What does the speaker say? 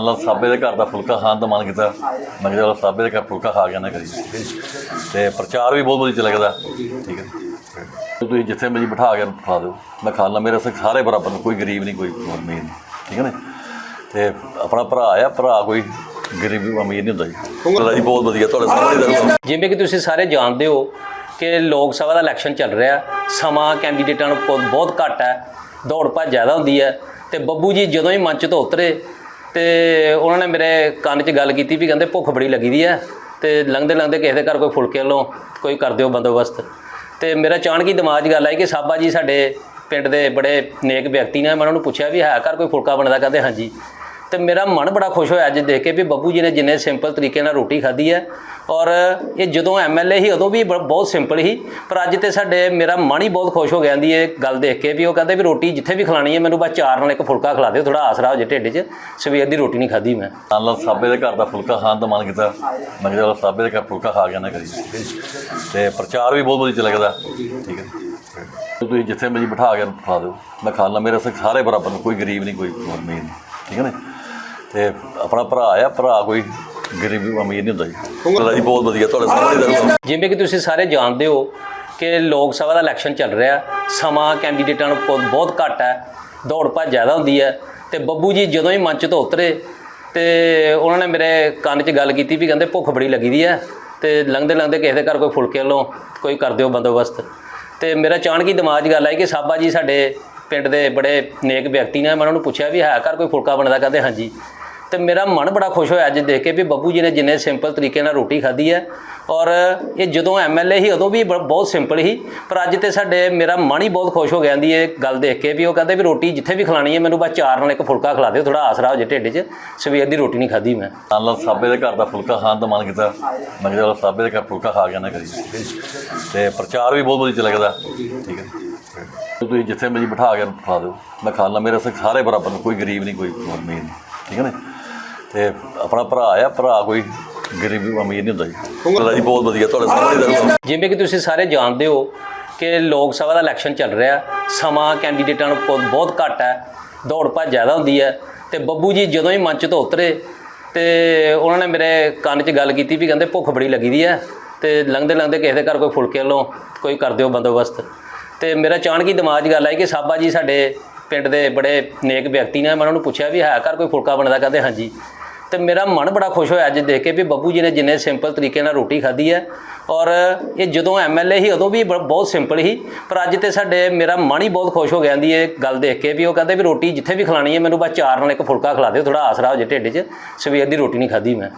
ਨਾਲ ਸਾਬੇ ਦੇ ਘਰ ਦਾ ਫੁਲਕਾ ਖਾਣ ਦਾ ਮਨ ਕੀਤਾ। ਮੈਂ ਕਿਹਾ ਚਲੋ ਸਾਬੇ ਦੇ ਘਰ ਫੁਲਕਾ ਖਾ ਕੇ ਨਾ ਕਰੀ ਤੇ ਪ੍ਰਚਾਰ ਵੀ ਬਹੁਤ ਵਧੀਆ ਚੱਲੇਗਾ ਠੀਕ ਹੈ। ਤੁਸੀਂ ਜਿੱਥੇ ਮਰਜ਼ੀ ਬਿਠਾ ਕੇ ਖਾ ਦਿਓ। ਮੈਂ ਖਾ ਲਾਂ ਮੇਰੇ ਸਾਰੇ ਬਰਾਬਰ ਨੇ। ਕੋਈ ਗਰੀਬ ਨਹੀਂ, ਕੋਈ ਅਮੀਰ ਨਹੀਂ। ਠੀਕ ਹੈ ਨਾ? ਤੇ ਆਪਣਾ ਭਰਾ ਆ। ਭਰਾ ਕੋਈ ਗਰੀਬ ਅਮੀਰ ਨਹੀਂ ਹੁੰਦਾ ਜੀ। ਚਲੋ ਜੀ ਬਹੁਤ ਵਧੀਆ। ਤੁਹਾਡੇ ਸਾਹਮਣੇ ਜਿਵੇਂ ਕਿ ਤੁਸੀਂ ਸਾਰੇ ਜਾਣਦੇ ਹੋ ਕਿ ਲੋਕ ਸਭਾ ਦਾ ਇਲੈਕਸ਼ਨ ਚੱਲ ਰਿਹਾ। ਸਮਾਂ ਕੈਂਡੀਡੇਟਾਂ ਨੂੰ ਬਹੁਤ- ਬਹੁਤ ਘੱਟ ਹੈ। ਦੌੜ ਭੱਜ ਜ਼ਿਆਦਾ ਹੁੰਦੀ ਹੈ। ਤੇ ਬੱਬੂ ਜੀ ਜਦੋਂ ਹੀ ਮੰਚ ਤੋਂ ਉਤਰੇ ਤੇ ਉਹਨਾਂ ਨੇ ਮੇਰੇ ਕੰਨ 'ਚ ਗੱਲ ਕੀਤੀ ਵੀ ਕਹਿੰਦੇ ਭੁੱਖ ਬੜੀ ਲੱਗੀ ਦੀ ਹੈ ਤੇ ਲੰਘਦੇ ਲੰਘਦੇ ਕਿਸੇ ਦੇ ਘਰ ਕੋਈ ਫੁਲਕੇ ਲਓ ਕੋਈ ਕਰ ਦਿਓ ਬੰਦੋਬਸਤ। ਤੇ ਮੇਰਾ ਅਚਾਨਕ ਹੀ ਦਿਮਾਗ 'ਚ ਗੱਲ ਆਈ ਕਿ ਸਾਬਾ ਜੀ ਸਾਡੇ ਪਿੰਡ ਦੇ ਬੜੇ ਨੇਕ ਵਿਅਕਤੀ ਨੇ, ਮੈਂ ਉਹਨਾਂ ਨੂੰ ਪੁੱਛਿਆ ਵੀ ਹੈ ਘਰ ਕੋਈ ਫੁਲਕਾ ਬਣਦਾ? ਕਹਿੰਦੇ ਹਾਂਜੀ। ਤੇ ਮੇਰਾ ਮਨ ਬੜਾ ਖੁਸ਼ ਹੋਇਆ ਅੱਜ ਦੇਖ ਕੇ ਵੀ ਬੱਬੂ ਜੀ ਨੇ ਜਿੰਨੇ ਸਿੰਪਲ ਤਰੀਕੇ ਨਾਲ ਰੋਟੀ ਖਾਧੀ ਹੈ। ਔਰ ਇਹ ਜਦੋਂ ਐਮਐਲਏ ਸੀ, ਉਦੋਂ ਵੀ ਬ- ਬਹੁਤ ਸਿੰਪਲ ਸੀ। ਪਰ ਅੱਜ ਤੇ ਸਾਡੇ, ਮੇਰਾ ਮਨ ਹੀ ਬਹੁਤ ਖੁਸ਼ ਹੋ ਗਿਆ ਦੀ ਇਹ ਗੱਲ ਦੇਖ ਕੇ ਵੀ ਉਹ ਕਹਿੰਦੇ ਵੀ ਰੋਟੀ ਜਿੱਥੇ ਵੀ ਖਿਲਾਣੀ ਹੈ, ਮੈਨੂੰ ਬਸ ਚਾਰ ਨਾਲ ਇੱਕ ਫੁਲਕਾ ਖਿਲਾ ਦਿਓ ਥੋੜਾ ਆਸਰਾ ਹੋ ਜੇ ਢਿੱਡ 'ਚ, ਸਵੇਰ ਦੀ ਰੋਟੀ ਨਹੀਂ ਖਾਧੀ ਮੈਂ। ਨਾਲ ਸਾਬੇ ਦੇ ਘਰ ਦਾ ਫੁਲਕਾ ਖਾਣ ਦਾ ਮਨ ਕੀਤਾ। ਮੈਂ ਕਿਹਾ ਸਾਬੇ ਦੇ ਘਰ ਫੁਲਕਾ ਖਾ ਕੇ ਨਾ ਕਰੀ ਤੇ ਪ੍ਰਚਾਰ ਵੀ ਬਹੁਤ ਵਧੀਆ ਚੱਲੇਗਾ ਠੀਕ ਹੈ। ਤੁਸੀਂ ਜਿੱਥੇ ਮੈਨੂੰ ਬਿਠਾ ਕੇ ਖਾ ਦਿਓ। ਮੈਂ ਖਾ ਲਾਂ ਮੇਰੇ ਸਾਰੇ ਬਰਾਬਰ ਨੇ, ਕੋਈ ਗਰੀਬ ਨਹੀਂ, ਕੋਈ ਅਮੀਰ ਨਹੀਂ। ਠੀਕ ਹੈ ਨਾ? ਤੇ ਆਪਣਾ ਭਰਾ ਆ, ਭਰਾ ਕੋਈ ਗਰੀਬ ਅਮੀਰ ਨਹੀਂ ਹੁੰਦਾ ਜੀ। ਚਲੋ ਜੀ ਬਹੁਤ ਵਧੀਆ, ਤੁਹਾਡੇ ਸਾਹਮਣੇ ਦੱਸੋ। ਜਿਵੇਂ ਕਿ ਤੁਸੀਂ ਸਾਰੇ ਜਾਣਦੇ ਹੋ ਕਿ ਲੋਕ ਸਭਾ ਦਾ ਇਲੈਕਸ਼ਨ ਚੱਲ ਰਿਹਾ, ਸਮਾਂ ਕੈਂਡੀਡੇਟਾਂ ਨੂੰ ਬਹੁਤ- ਘੱਟ ਹੈ, ਦੌੜ ਭੱਜ ਜ਼ਿਆਦਾ ਹੁੰਦੀ ਹੈ, ਤੇ ਬੱਬੂ ਜੀ ਜਦੋਂ ਹੀ ਮੰਚ ਤੋਂ ਉਤਰੇ, ਤੇ ਉਹਨਾਂ ਨੇ ਮੇਰੇ ਕੰਨ 'ਚ ਗੱਲ ਕੀਤੀ ਵੀ ਕਹਿੰਦੇ ਭੁੱਖ ਬੜੀ ਲੱਗੀ ਦੀ ਹੈ, ਤੇ ਲੰਘਦੇ ਲੰਘਦੇ ਕਿਸੇ ਦੇ ਘਰ ਕੋਈ ਫੁਲਕੇ ਵੱਲੋਂ ਕੋਈ ਕਰ ਦਿਓ ਬੰਦੋਬਸਤ। ਤੇ ਮੇਰਾ ਅਚਾਨਕ ਹੀ ਦਿਮਾਗ 'ਚ ਗੱਲ ਆਈ ਕਿ ਸਾਬਾ ਜੀ ਸਾਡੇ ਪਿੰਡ ਦੇ ਬੜੇ ਨੇਕ ਵਿਅਕਤੀ ਨੇ, ਮੈਂ ਉਹਨਾਂ ਨੂੰ ਪੁੱਛਿਆ ਵੀ ਹੈ ਘਰ ਕੋਈ ਫੁਲਕਾ ਬਣਦਾ? ਕਹਿੰਦੇ ਹਾਂਜੀ। ਤੇ ਮੇਰਾ ਮਨ ਬੜਾ ਖੁਸ਼ ਹੋਇਆ ਅੱਜ ਦੇਖ ਕੇ ਵੀ ਬੱਬੂ ਜੀ ਨੇ ਜਿੰਨੇ ਸਿੰਪਲ ਤਰੀਕੇ ਨਾਲ ਰੋਟੀ ਖਾਧੀ ਹੈ। ਔਰ ਇਹ ਜਦੋਂ ਐਮਐਲਏ ਸੀ, ਉਦੋਂ ਵੀ ਬ- ਬਹੁਤ ਸਿੰਪਲ ਸੀ। ਪਰ ਅੱਜ ਤੇ ਸਾਡੇ, ਮੇਰਾ ਮਨ ਹੀ ਬਹੁਤ ਖੁਸ਼ ਹੋ ਗਿਆ ਦੀ ਇਹ ਗੱਲ ਦੇਖ ਕੇ ਵੀ ਉਹ ਕਹਿੰਦੇ ਵੀ ਰੋਟੀ ਜਿੱਥੇ ਵੀ ਖਿਲਾਣੀ ਹੈ, ਮੈਨੂੰ ਬਸ ਚਾਰ ਨਾਲ ਇੱਕ ਫੁਲਕਾ ਖਿਲਾ ਦਿਓ ਥੋੜਾ ਆਸਰਾ ਹੋ ਜੇ ਢਿੱਡ 'ਚ, ਸਵੇਰ ਦੀ ਰੋਟੀ ਨਹੀਂ ਖਾਧੀ ਮੈਂ। ਨਾਲ ਸਾਬੇ ਦੇ ਘਰ ਦਾ ਫੁਲਕਾ ਖਾਣ ਦਾ ਮਨ ਕੀਤਾ। ਮੈਂ ਕਿਹਾ ਸਾਬੇ ਦੇ ਘਰ ਫੁਲਕਾ ਖਾ ਕੇ ਨਾ ਕਰੀ ਤੇ ਪ੍ਰਚਾਰ ਵੀ ਬਹੁਤ ਵਧੀਆ ਚੱਲੇਗਾ ਠੀਕ ਹੈ। ਤੁਸੀਂ ਜਿੱਥੇ ਮੈਨੂੰ ਬਿਠਾ ਕੇ ਖਾ ਦਿਓ। ਮੈਂ ਖਾ ਲਾਂ ਮੇਰੇ ਸਾਰੇ ਬਰਾਬਰ ਨੇ, ਕੋਈ ਗਰੀਬ ਨਹੀਂ, ਕੋਈ ਅਮੀਰ ਨਹੀਂ। ਠੀਕ ਹੈ ਨਾ? ਤੇ ਆਪਣਾ ਭਰਾ ਆ, ਭਰਾ ਕੋਈ ਗਰੀਬ ਅਮੀਰ ਨਹੀਂ ਹੁੰਦਾ ਜੀ। ਚਲੋ ਜੀ, ਬਹੁਤ ਵਧੀਆ, ਤੁਹਾਡੇ ਸਾਹਮਣੇ ਦੱਸੋ। ਜਿਵੇਂ ਕਿ ਤੁਸੀਂ ਸਾਰੇ ਜਾਣਦੇ ਹੋ ਕਿ ਲੋਕ ਸਭਾ ਦਾ ਇਲੈਕਸ਼ਨ ਚੱਲ ਰਿਹਾ, ਸਮਾਂ ਕੈਂਡੀਡੇਟਾਂ ਨੂੰ ਬਹੁਤ- ਘੱਟ ਹੈ, ਦੌੜ ਭੱਜ ਜ਼ਿਆਦਾ ਹੁੰਦੀ ਹੈ, ਤੇ ਬੱਬੂ ਜੀ ਜਦੋਂ ਹੀ ਮੰਚ ਤੋਂ ਉਤਰੇ, ਤੇ ਉਹਨਾਂ ਨੇ ਮੇਰੇ ਕੰਨ 'ਚ ਗੱਲ ਕੀਤੀ ਵੀ ਕਹਿੰਦੇ ਭੁੱਖ ਬੜੀ ਲੱਗੀ ਦੀ ਹੈ, ਤੇ ਲੰਘਦੇ ਲੰਘਦੇ ਕਿਸੇ ਦੇ ਘਰ ਕੋਈ ਫੁਲਕੇ ਵੱਲੋਂ ਕੋਈ ਕਰ ਦਿਓ ਬੰਦੋਬਸਤ। ਤੇ ਮੇਰਾ ਅਚਾਨਕ ਹੀ ਦਿਮਾਗ 'ਚ ਗੱਲ ਆਈ ਕਿ ਸਾਬਾ ਜੀ ਸਾਡੇ ਪਿੰਡ ਦੇ ਬੜੇ ਨੇਕ ਵਿਅਕਤੀ ਨੇ, ਮੈਂ ਉਹਨਾਂ ਨੂੰ ਪੁੱਛਿਆ ਵੀ ਹੈ ਘਰ ਕੋਈ ਫੁਲਕਾ ਬਣਦਾ? ਕਹਿੰਦੇ ਹਾਂਜੀ। ਤੇ ਮੇਰਾ ਮਨ ਬੜਾ ਖੁਸ਼ ਹੋਇਆ ਅੱਜ ਦੇਖ ਕੇ ਵੀ ਬੱਬੂ ਜੀ ਨੇ ਜਿੰਨੇ ਸਿੰਪਲ ਤਰੀਕੇ ਨਾਲ ਰੋਟੀ ਖਾਧੀ ਹੈ। ਔਰ ਇਹ ਜਦੋਂ ਐਮਐਲਏ ਸੀ, ਉਦੋਂ ਵੀ ਬ- ਬਹੁਤ ਸਿੰਪਲ ਸੀ। ਪਰ ਅੱਜ ਤੇ ਸਾਡੇ, ਮੇਰਾ ਮਨ ਹੀ ਬਹੁਤ ਖੁਸ਼ ਹੋ ਗਿਆ ਦੀ ਇਹ ਗੱਲ ਦੇਖ ਕੇ ਵੀ ਉਹ ਕਹਿੰਦੇ ਵੀ ਰੋਟੀ ਜਿੱਥੇ ਵੀ ਖਿਲਾਣੀ ਹੈ, ਮੈਨੂੰ ਬਸ ਚਾਰ ਨਾਲ ਇੱਕ ਫੁਲਕਾ ਖਿਲਾ ਦਿਓ ਥੋੜਾ ਆਸਰਾ ਹੋ ਜੇ ਢਿੱਡ 'ਚ। ਸਵੇਰ ਦੀ ਰੋਟੀ ਨਹੀਂ ਖਾਧੀ ਮੈਂ।